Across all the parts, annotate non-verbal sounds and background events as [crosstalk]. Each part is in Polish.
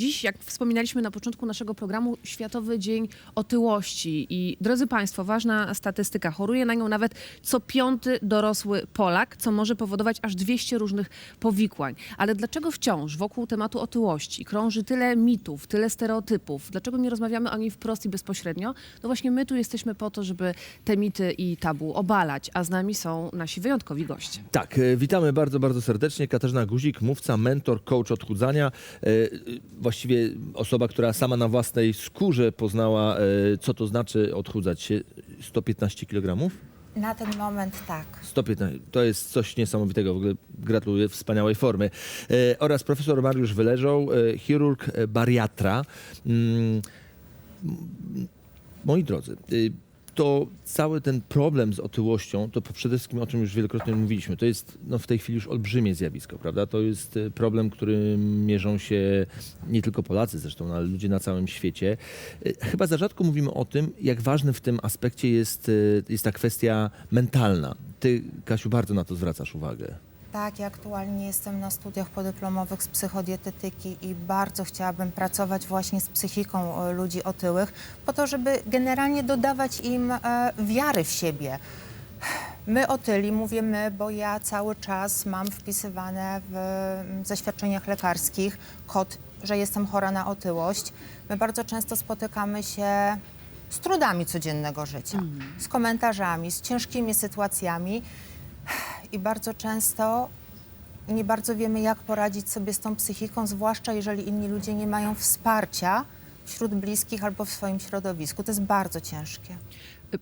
Dziś, jak wspominaliśmy na początku naszego programu, Światowy Dzień Otyłości. I drodzy Państwo, ważna statystyka. Choruje na nią nawet co piąty dorosły Polak, co może powodować aż 200 różnych powikłań. Ale dlaczego wciąż wokół tematu otyłości krąży tyle mitów, tyle stereotypów? Dlaczego nie rozmawiamy o niej wprost i bezpośrednio? No właśnie my tu jesteśmy po to, żeby te mity i tabu obalać, a z nami są nasi wyjątkowi goście. Tak, e, witamy bardzo, bardzo serdecznie. Katarzyna Guzik, mówca, mentor, coach odchudzania. Właściwie osoba, która sama na własnej skórze poznała, e, co to znaczy odchudzać się 115 kg. Na ten moment tak. 115, to jest coś niesamowitego, w ogóle gratuluję wspaniałej formy. E, oraz profesor Mariusz Wyleżał, e, chirurg, e, bariatra. Mm, moi drodzy, y, to cały ten problem z otyłością, to przede wszystkim o czym już wielokrotnie mówiliśmy, to jest no, w tej chwili już olbrzymie zjawisko, prawda? To jest y, problem, którym mierzą się nie tylko Polacy zresztą, no, ale ludzie na całym świecie. Y, Chyba za rzadko mówimy o tym, jak ważny w tym aspekcie jest, y, jest ta kwestia mentalna. Ty, Kasiu, bardzo na to zwracasz uwagę. Tak, ja aktualnie jestem na studiach podyplomowych z psychodietetyki i bardzo chciałabym pracować właśnie z psychiką e, ludzi otyłych, po to, żeby generalnie dodawać im e, wiary w siebie. My otyli, mówię my, bo ja cały czas mam wpisywane w mm, zaświadczeniach lekarskich kod, że jestem chora na otyłość. My bardzo często spotykamy się z trudami codziennego życia, z komentarzami, z ciężkimi sytuacjami i bardzo często nie bardzo wiemy, jak poradzić sobie z tą psychiką, zwłaszcza jeżeli inni ludzie nie mają wsparcia wśród bliskich albo w swoim środowisku. To jest bardzo ciężkie.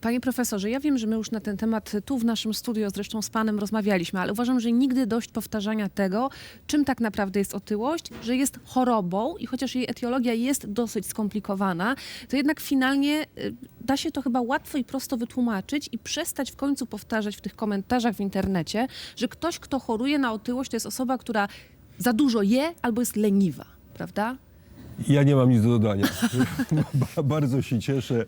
Panie profesorze, ja wiem, że my już na ten temat tu w naszym studio zresztą z panem rozmawialiśmy, ale uważam, że nigdy dość powtarzania tego, czym tak naprawdę jest otyłość, że jest chorobą i chociaż jej etiologia jest dosyć skomplikowana, to jednak finalnie y, da się to chyba łatwo i prosto wytłumaczyć i przestać w końcu powtarzać w tych komentarzach w internecie, że ktoś, kto choruje na otyłość, to jest osoba, która za dużo je albo jest leniwa, prawda? Ja nie mam nic do dodania. [laughs] Ba- Bardzo się cieszę,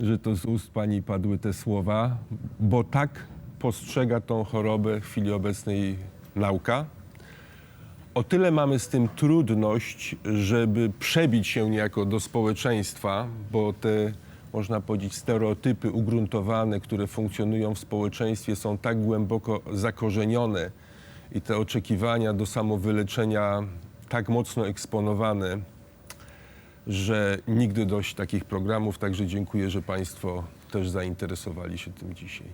że to z ust pani padły te słowa, bo tak postrzega tą chorobę w chwili obecnej nauka. O tyle mamy z tym trudność, żeby przebić się niejako do społeczeństwa, bo te, można powiedzieć, stereotypy ugruntowane, które funkcjonują w społeczeństwie, są tak głęboko zakorzenione i te oczekiwania do samowyleczenia tak mocno eksponowane, że nigdy dość takich programów. Także dziękuję, że Państwo też zainteresowali się tym dzisiaj.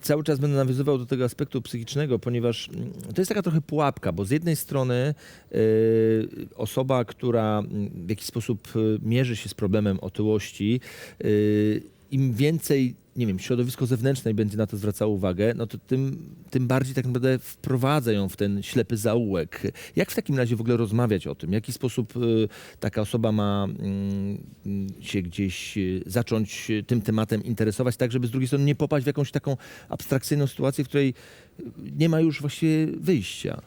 cały czas będę nawiązywał do tego aspektu psychicznego, ponieważ mm, to jest taka trochę pułapka, bo z jednej strony y, osoba, która mm, w jakiś sposób y, mierzy się z problemem otyłości, y, im więcej, nie wiem, środowisko zewnętrzne będzie na to zwracało uwagę, no to tym, tym bardziej tak naprawdę wprowadza ją w ten ślepy zaułek. Jak w takim razie w ogóle rozmawiać o tym? W jaki sposób y, taka osoba ma mm, się gdzieś y, zacząć y, tym tematem interesować, tak żeby z drugiej strony nie popaść w jakąś taką abstrakcyjną sytuację, w której y, nie ma już właściwie wyjścia?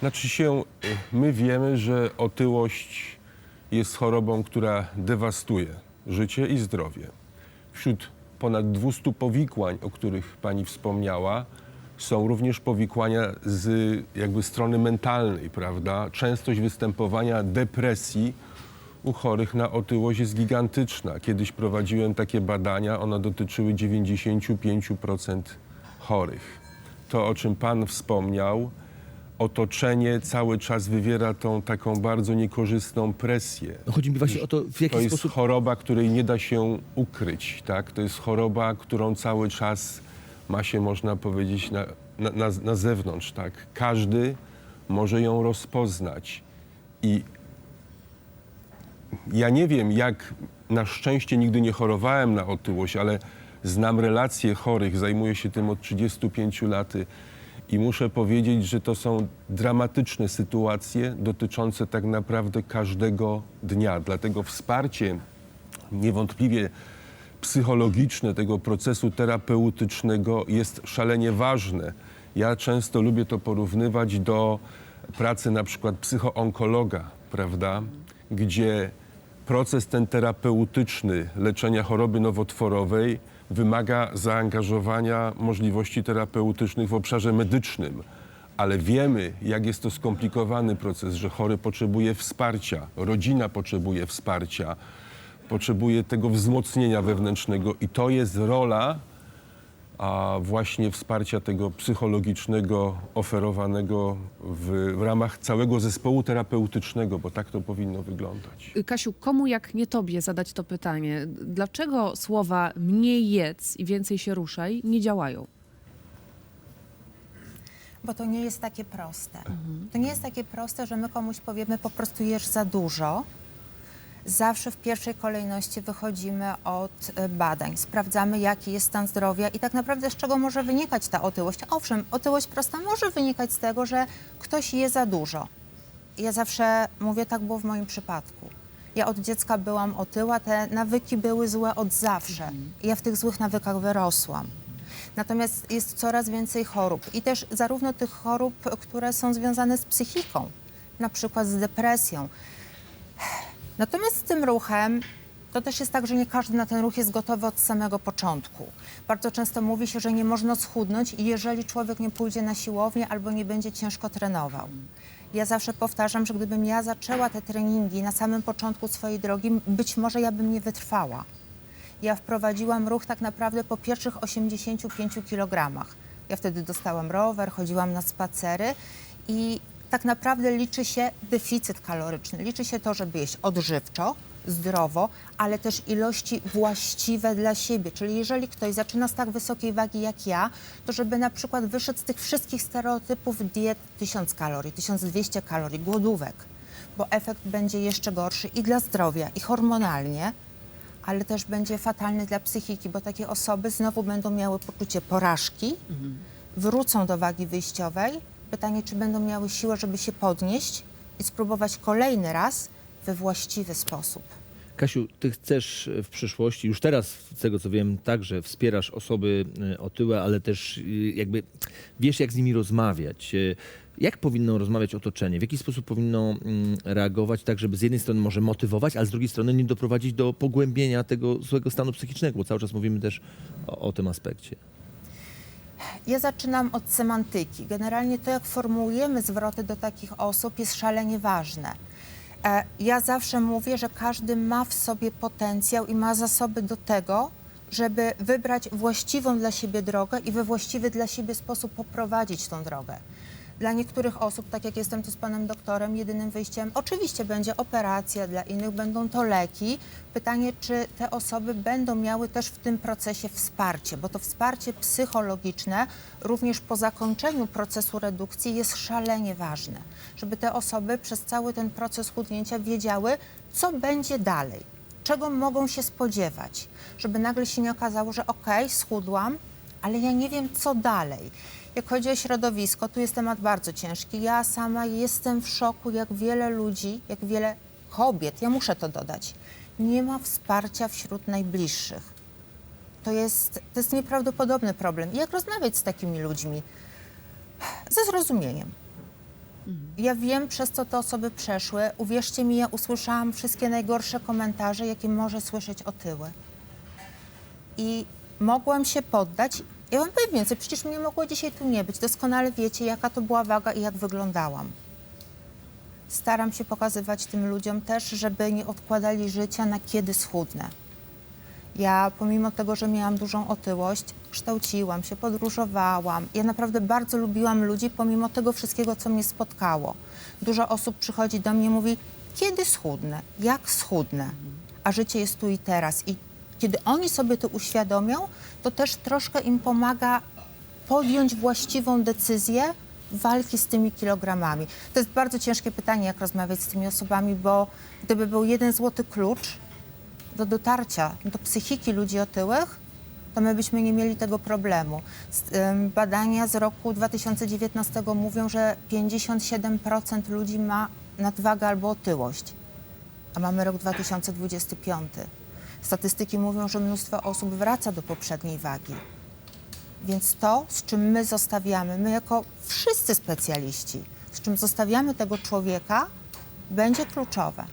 Znaczy się, y, my wiemy, że otyłość jest chorobą, która dewastuje życie i zdrowie. Wśród ponad 200 powikłań, o których pani wspomniała, są również powikłania z jakby strony mentalnej, prawda? Częstość występowania depresji u chorych na otyłość jest gigantyczna. Kiedyś prowadziłem takie badania, one dotyczyły 95% chorych. To, o czym pan wspomniał, otoczenie cały czas wywiera tą taką bardzo niekorzystną presję. No chodzi mi właśnie o to, w jaki To jest sposób... choroba, której nie da się ukryć, tak? To jest choroba, którą cały czas ma się, można powiedzieć, na, na, na, na zewnątrz, tak? Każdy może ją rozpoznać. I ja nie wiem, jak na szczęście nigdy nie chorowałem na otyłość, ale znam relacje chorych, zajmuję się tym od 35 lat i muszę powiedzieć, że to są dramatyczne sytuacje dotyczące tak naprawdę każdego dnia. Dlatego wsparcie niewątpliwie psychologiczne tego procesu terapeutycznego jest szalenie ważne. Ja często lubię to porównywać do pracy na przykład psychoonkologa, prawda? Gdzie proces ten terapeutyczny leczenia choroby nowotworowej wymaga zaangażowania możliwości terapeutycznych w obszarze medycznym, ale wiemy, jak jest to skomplikowany proces, że chory potrzebuje wsparcia, rodzina potrzebuje wsparcia, potrzebuje tego wzmocnienia wewnętrznego i to jest rola a właśnie wsparcia tego psychologicznego oferowanego w, w ramach całego zespołu terapeutycznego, bo tak to powinno wyglądać. Kasiu, komu jak nie tobie zadać to pytanie? Dlaczego słowa mniej jedz i więcej się ruszaj nie działają? Bo to nie jest takie proste. To nie jest takie proste, że my komuś powiemy po prostu jesz za dużo. Zawsze w pierwszej kolejności wychodzimy od e, badań, sprawdzamy jaki jest stan zdrowia i tak naprawdę z czego może wynikać ta otyłość. Owszem, otyłość prosta może wynikać z tego, że ktoś je za dużo. Ja zawsze mówię, tak było w moim przypadku. Ja od dziecka byłam otyła, te nawyki były złe od zawsze. I ja w tych złych nawykach wyrosłam. Natomiast jest coraz więcej chorób i też zarówno tych chorób, które są związane z psychiką, na przykład z depresją. Natomiast z tym ruchem to też jest tak, że nie każdy na ten ruch jest gotowy od samego początku. Bardzo często mówi się, że nie można schudnąć, jeżeli człowiek nie pójdzie na siłownię albo nie będzie ciężko trenował. Ja zawsze powtarzam, że gdybym ja zaczęła te treningi na samym początku swojej drogi, być może ja bym nie wytrwała. Ja wprowadziłam ruch tak naprawdę po pierwszych 85 kilogramach. Ja wtedy dostałam rower, chodziłam na spacery i tak naprawdę liczy się deficyt kaloryczny. Liczy się to, żeby jeść odżywczo, zdrowo, ale też ilości właściwe dla siebie. Czyli jeżeli ktoś zaczyna z tak wysokiej wagi jak ja, to żeby na przykład wyszedł z tych wszystkich stereotypów diet 1000 kalorii, 1200 kalorii, głodówek, bo efekt będzie jeszcze gorszy i dla zdrowia, i hormonalnie, ale też będzie fatalny dla psychiki, bo takie osoby znowu będą miały poczucie porażki, wrócą do wagi wyjściowej. Pytanie, czy będą miały siłę, żeby się podnieść i spróbować kolejny raz we właściwy sposób. Kasiu, ty chcesz w przyszłości, już teraz z tego co wiem, także wspierasz osoby e, otyłe, ale też e, jakby wiesz jak z nimi rozmawiać. E, Jak powinno rozmawiać otoczenie? W jaki sposób powinno mm, reagować tak, żeby z jednej strony może motywować, a z drugiej strony nie doprowadzić do pogłębienia tego złego stanu psychicznego, bo cały czas mówimy też o, o tym aspekcie. Ja zaczynam od semantyki. Generalnie to, jak formułujemy zwroty do takich osób, jest szalenie ważne. E, Ja zawsze mówię, że każdy ma w sobie potencjał i ma zasoby do tego, żeby wybrać właściwą dla siebie drogę i we właściwy dla siebie sposób poprowadzić tą drogę. Dla niektórych osób, tak jak jestem tu z panem doktorem, jedynym wyjściem oczywiście będzie operacja, dla innych będą to leki. Pytanie, czy te osoby będą miały też w tym procesie wsparcie, bo to wsparcie psychologiczne również po zakończeniu procesu redukcji jest szalenie ważne, żeby te osoby przez cały ten proces chudnięcia wiedziały, co będzie dalej, czego mogą się spodziewać, żeby nagle się nie okazało, że okej, schudłam, ale ja nie wiem, co dalej. Jak chodzi o środowisko, tu jest temat bardzo ciężki. Ja sama jestem w szoku, jak wiele ludzi, jak wiele kobiet, ja muszę to dodać, nie ma wsparcia wśród najbliższych. To jest, to jest nieprawdopodobny problem. Jak rozmawiać z takimi ludźmi? Ze zrozumieniem. Ja wiem, przez co te osoby przeszły. Uwierzcie mi, ja usłyszałam wszystkie najgorsze komentarze, jakie może słyszeć otyły. I mogłam się poddać. Ja powiem więcej, przecież mnie mogło dzisiaj tu nie być. Doskonale wiecie, jaka to była waga i jak wyglądałam. Staram się pokazywać tym ludziom też, żeby nie odkładali życia na kiedy schudnę. Ja pomimo tego, że miałam dużą otyłość, kształciłam się, podróżowałam. Ja naprawdę bardzo lubiłam ludzi, pomimo tego wszystkiego, co mnie spotkało. Dużo osób przychodzi do mnie i mówi, kiedy schudnę, jak schudnę, a życie jest tu i teraz. I kiedy oni sobie to uświadomią, to też troszkę im pomaga podjąć właściwą decyzję walki z tymi kilogramami. To jest bardzo ciężkie pytanie, jak rozmawiać z tymi osobami, bo gdyby był jeden złoty klucz, do dotarcia do psychiki ludzi otyłych, to my byśmy nie mieli tego problemu. Badania z roku 2019 mówią, że 57% ludzi ma nadwagę albo otyłość, a mamy rok 2025. Statystyki mówią, że mnóstwo osób wraca do poprzedniej wagi. Więc to, z czym my zostawiamy, my jako wszyscy specjaliści, z czym zostawiamy tego człowieka, będzie kluczowe.